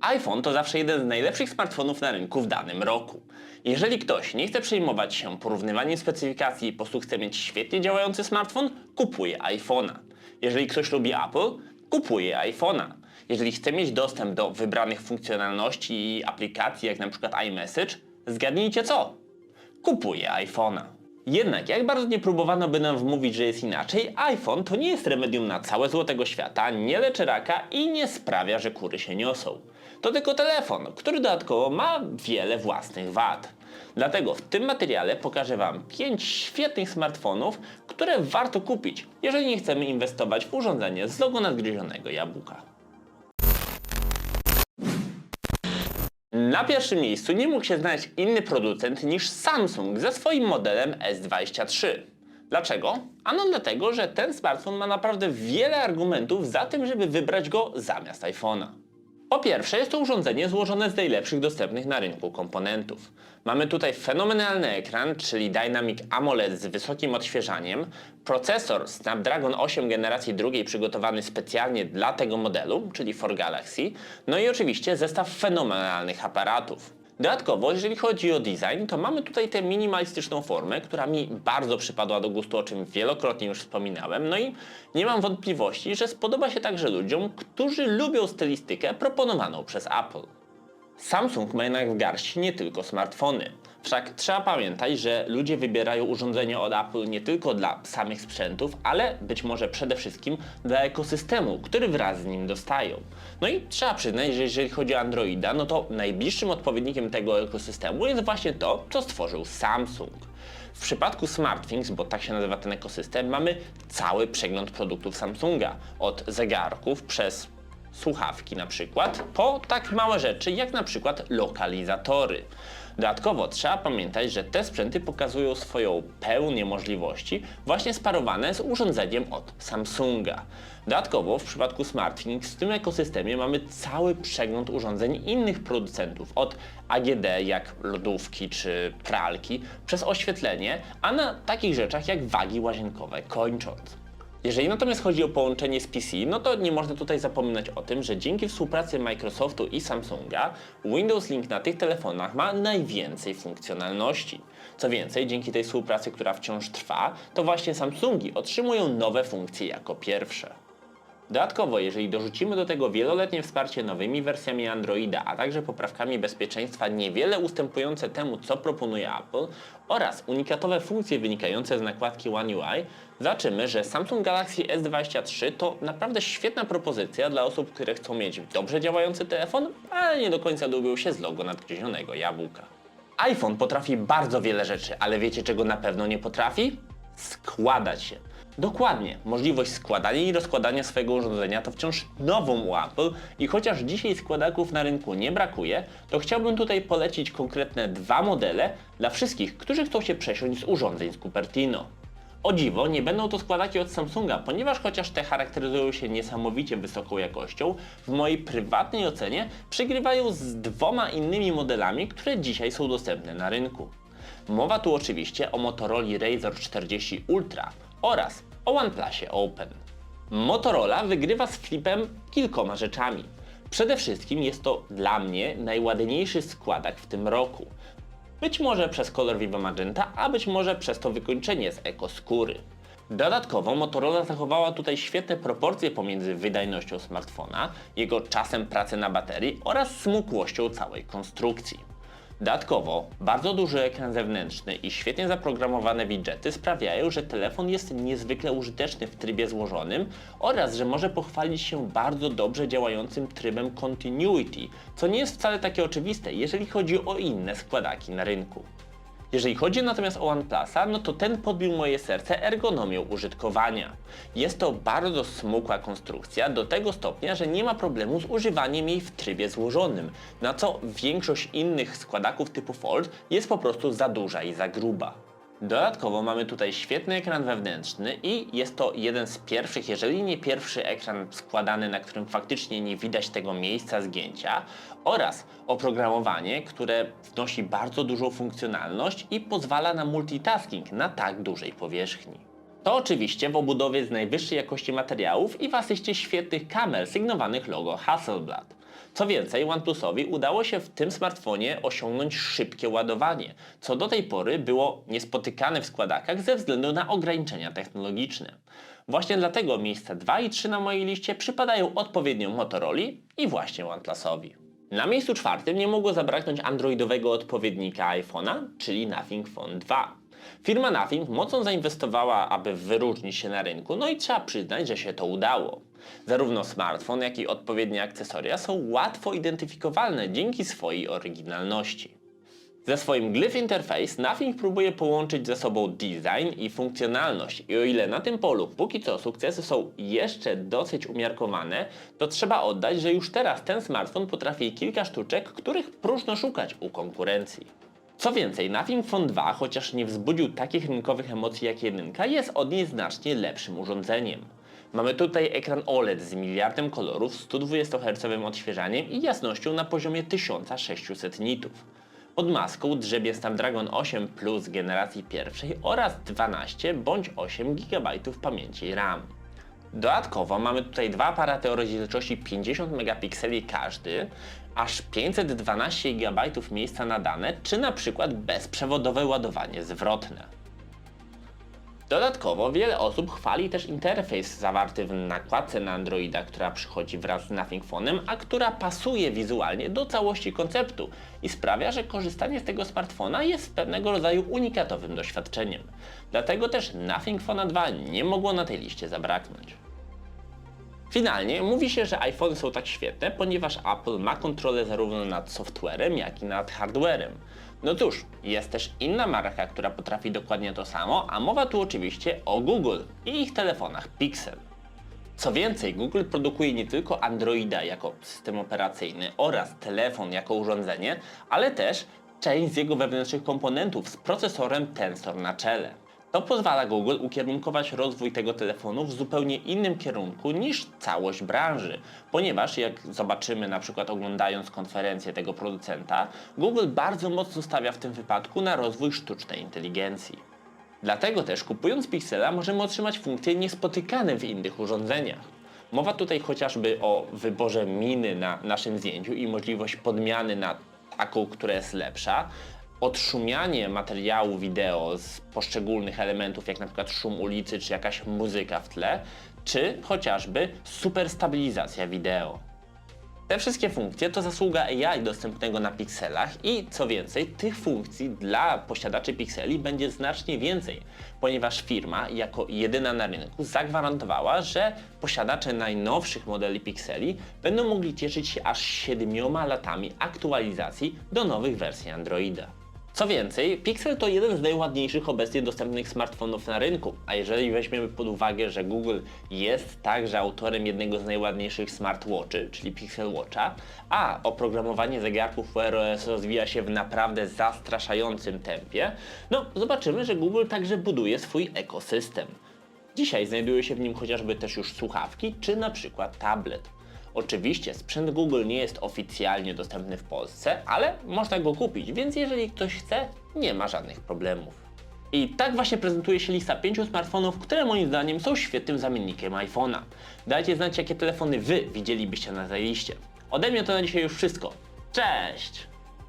iPhone to zawsze jeden z najlepszych smartfonów na rynku w danym roku. Jeżeli ktoś nie chce przejmować się porównywaniem specyfikacji i po prostu chce mieć świetnie działający smartfon, kupuje iPhone'a. Jeżeli ktoś lubi Apple, kupuje iPhone'a. Jeżeli chce mieć dostęp do wybranych funkcjonalności i aplikacji, jak przykład iMessage, zgadnijcie co? Kupuje iPhone'a. Jednak jak bardzo nie próbowano by nam wmówić, że jest inaczej, iPhone to nie jest remedium na całe złotego świata, nie leczy raka i nie sprawia, że kury się niosą. To tylko telefon, który dodatkowo ma wiele własnych wad. Dlatego w tym materiale pokażę Wam 5 świetnych smartfonów, które warto kupić, jeżeli nie chcemy inwestować w urządzenie z logo nadgryzionego jabłka. Na pierwszym miejscu nie mógł się znaleźć inny producent niż Samsung ze swoim modelem S23. Dlaczego? Ano dlatego, że ten smartfon ma naprawdę wiele argumentów za tym, żeby wybrać go zamiast iPhone'a. Po pierwsze, jest to urządzenie złożone z najlepszych dostępnych na rynku komponentów. Mamy tutaj fenomenalny ekran, czyli Dynamic AMOLED z wysokim odświeżaniem, procesor Snapdragon 8 generacji drugiej przygotowany specjalnie dla tego modelu, czyli for Galaxy, no i oczywiście zestaw fenomenalnych aparatów. Dodatkowo, jeżeli chodzi o design, to mamy tutaj tę minimalistyczną formę, która mi bardzo przypadła do gustu, o czym wielokrotnie już wspominałem. No i nie mam wątpliwości, że spodoba się także ludziom, którzy lubią stylistykę proponowaną przez Apple. Samsung ma jednak w garści nie tylko smartfony. Wszak trzeba pamiętać, że ludzie wybierają urządzenia od Apple nie tylko dla samych sprzętów, ale być może przede wszystkim dla ekosystemu, który wraz z nim dostają. No i trzeba przyznać, że jeżeli chodzi o Androida, no to najbliższym odpowiednikiem tego ekosystemu jest właśnie to, co stworzył Samsung. W przypadku SmartThings, bo tak się nazywa ten ekosystem, mamy cały przegląd produktów Samsunga. Od zegarków przez słuchawki na przykład, po tak małe rzeczy jak na przykład lokalizatory. Dodatkowo trzeba pamiętać, że te sprzęty pokazują swoją pełnię możliwości właśnie sparowane z urządzeniem od Samsunga. Dodatkowo w przypadku SmartThings w tym ekosystemie mamy cały przegląd urządzeń innych producentów, od AGD jak lodówki czy pralki, przez oświetlenie, a na takich rzeczach jak wagi łazienkowe kończąc. Jeżeli natomiast chodzi o połączenie z PC, no to nie można tutaj zapominać o tym, że dzięki współpracy Microsoftu i Samsunga, Windows Link na tych telefonach ma najwięcej funkcjonalności. Co więcej, dzięki tej współpracy, która wciąż trwa, to właśnie Samsungi otrzymują nowe funkcje jako pierwsze. Dodatkowo, jeżeli dorzucimy do tego wieloletnie wsparcie nowymi wersjami Androida, a także poprawkami bezpieczeństwa niewiele ustępujące temu, co proponuje Apple, oraz unikatowe funkcje wynikające z nakładki One UI, zobaczymy, że Samsung Galaxy S23 to naprawdę świetna propozycja dla osób, które chcą mieć dobrze działający telefon, ale nie do końca lubią się z logo nadgryzionego jabłka. iPhone potrafi bardzo wiele rzeczy, ale wiecie czego na pewno nie potrafi? Składać się. Dokładnie, możliwość składania i rozkładania swojego urządzenia to wciąż nową u Apple i chociaż dzisiaj składaków na rynku nie brakuje, to chciałbym tutaj polecić konkretne dwa modele dla wszystkich, którzy chcą się przesiąść z urządzeń z Cupertino. O dziwo, nie będą to składaki od Samsunga, ponieważ chociaż te charakteryzują się niesamowicie wysoką jakością, w mojej prywatnej ocenie przegrywają z dwoma innymi modelami, które dzisiaj są dostępne na rynku. Mowa tu oczywiście o Motorola Razr 40 Ultra oraz o OnePlusie Open. Motorola wygrywa z flipem kilkoma rzeczami. Przede wszystkim jest to dla mnie najładniejszy składak w tym roku. Być może przez kolor Viva Magenta, a być może przez to wykończenie z eko skóry. Dodatkowo Motorola zachowała tutaj świetne proporcje pomiędzy wydajnością smartfona, jego czasem pracy na baterii oraz smukłością całej konstrukcji. Dodatkowo, bardzo duży ekran zewnętrzny i świetnie zaprogramowane widgety sprawiają, że telefon jest niezwykle użyteczny w trybie złożonym oraz, że może pochwalić się bardzo dobrze działającym trybem Continuity, co nie jest wcale takie oczywiste, jeżeli chodzi o inne składaki na rynku. Jeżeli chodzi natomiast o OnePlusa, no to ten podbił moje serce ergonomią użytkowania. Jest to bardzo smukła konstrukcja do tego stopnia, że nie ma problemu z używaniem jej w trybie złożonym, na co większość innych składaków typu Fold jest po prostu za duża i za gruba. Dodatkowo mamy tutaj świetny ekran wewnętrzny i jest to jeden z pierwszych, jeżeli nie pierwszy ekran składany, na którym faktycznie nie widać tego miejsca zgięcia oraz oprogramowanie, które wnosi bardzo dużą funkcjonalność i pozwala na multitasking na tak dużej powierzchni. To oczywiście w obudowie z najwyższej jakości materiałów i w asyście świetnych kamer sygnowanych logo Hasselblad. Co więcej, OnePlusowi udało się w tym smartfonie osiągnąć szybkie ładowanie, co do tej pory było niespotykane w składakach ze względu na ograniczenia technologiczne. Właśnie dlatego miejsca 2 i 3 na mojej liście przypadają odpowiednio Motorola i właśnie OnePlusowi. Na miejscu czwartym nie mogło zabraknąć androidowego odpowiednika iPhone'a, czyli Nothing Phone 2. Firma Nothing mocno zainwestowała, aby wyróżnić się na rynku, no i trzeba przyznać, że się to udało. Zarówno smartfon, jak i odpowiednie akcesoria są łatwo identyfikowalne dzięki swojej oryginalności. Ze swoim Glyph Interface Nothing próbuje połączyć ze sobą design i funkcjonalność i o ile na tym polu póki co sukcesy są jeszcze dosyć umiarkowane, to trzeba oddać, że już teraz ten smartfon potrafi kilka sztuczek, których próżno szukać u konkurencji. Co więcej, Nothing Phone 2, chociaż nie wzbudził takich rynkowych emocji jak jedynka, jest od niej znacznie lepszym urządzeniem. Mamy tutaj ekran OLED z miliardem kolorów, 120 Hz odświeżaniem i jasnością na poziomie 1600 nitów. Pod maską drzebie Snapdragon 8 Plus generacji pierwszej oraz 12 bądź 8 GB pamięci RAM. Dodatkowo mamy tutaj dwa aparaty o rozdzielczości 50 megapikseli każdy, aż 512 GB miejsca na dane, czy na przykład bezprzewodowe ładowanie zwrotne. Dodatkowo wiele osób chwali też interfejs zawarty w nakładce na Androida, która przychodzi wraz z Nothing Phone'em, a która pasuje wizualnie do całości konceptu i sprawia, że korzystanie z tego smartfona jest pewnego rodzaju unikatowym doświadczeniem. Dlatego też Nothing Phone 2 nie mogło na tej liście zabraknąć. Finalnie mówi się, że iPhone są tak świetne, ponieważ Apple ma kontrolę zarówno nad softwarem, jak i nad hardwarem. No cóż, jest też inna marka, która potrafi dokładnie to samo, a mowa tu oczywiście o Google i ich telefonach Pixel. Co więcej, Google produkuje nie tylko Androida jako system operacyjny oraz telefon jako urządzenie, ale też część z jego wewnętrznych komponentów z procesorem Tensor na czele. To pozwala Google ukierunkować rozwój tego telefonu w zupełnie innym kierunku niż całość branży, ponieważ jak zobaczymy na przykład oglądając konferencję tego producenta, Google bardzo mocno stawia w tym wypadku na rozwój sztucznej inteligencji. Dlatego też kupując Pixela możemy otrzymać funkcje niespotykane w innych urządzeniach. Mowa tutaj chociażby o wyborze miny na naszym zdjęciu i możliwość podmiany na taką, która jest lepsza, odszumianie materiału wideo z poszczególnych elementów, jak na przykład szum ulicy czy jakaś muzyka w tle, czy chociażby super stabilizacja wideo. Te wszystkie funkcje to zasługa AI dostępnego na pikselach i co więcej, tych funkcji dla posiadaczy pikseli będzie znacznie więcej, ponieważ firma jako jedyna na rynku zagwarantowała, że posiadacze najnowszych modeli pikseli będą mogli cieszyć się aż 7 latami aktualizacji do nowych wersji Androida. Co więcej, Pixel to jeden z najładniejszych obecnie dostępnych smartfonów na rynku, a jeżeli weźmiemy pod uwagę, że Google jest także autorem jednego z najładniejszych smartwatchy, czyli Pixel Watcha, a oprogramowanie zegarków Wear OS rozwija się w naprawdę zastraszającym tempie, no zobaczymy, że Google także buduje swój ekosystem. Dzisiaj znajdują się w nim chociażby też już słuchawki, czy na przykład tablet. Oczywiście sprzęt Google nie jest oficjalnie dostępny w Polsce, ale można go kupić, więc jeżeli ktoś chce, nie ma żadnych problemów. I tak właśnie prezentuje się lista pięciu smartfonów, które moim zdaniem są świetnym zamiennikiem iPhone'a. Dajcie znać, jakie telefony Wy widzielibyście na tej liście. Ode mnie to na dzisiaj już wszystko. Cześć!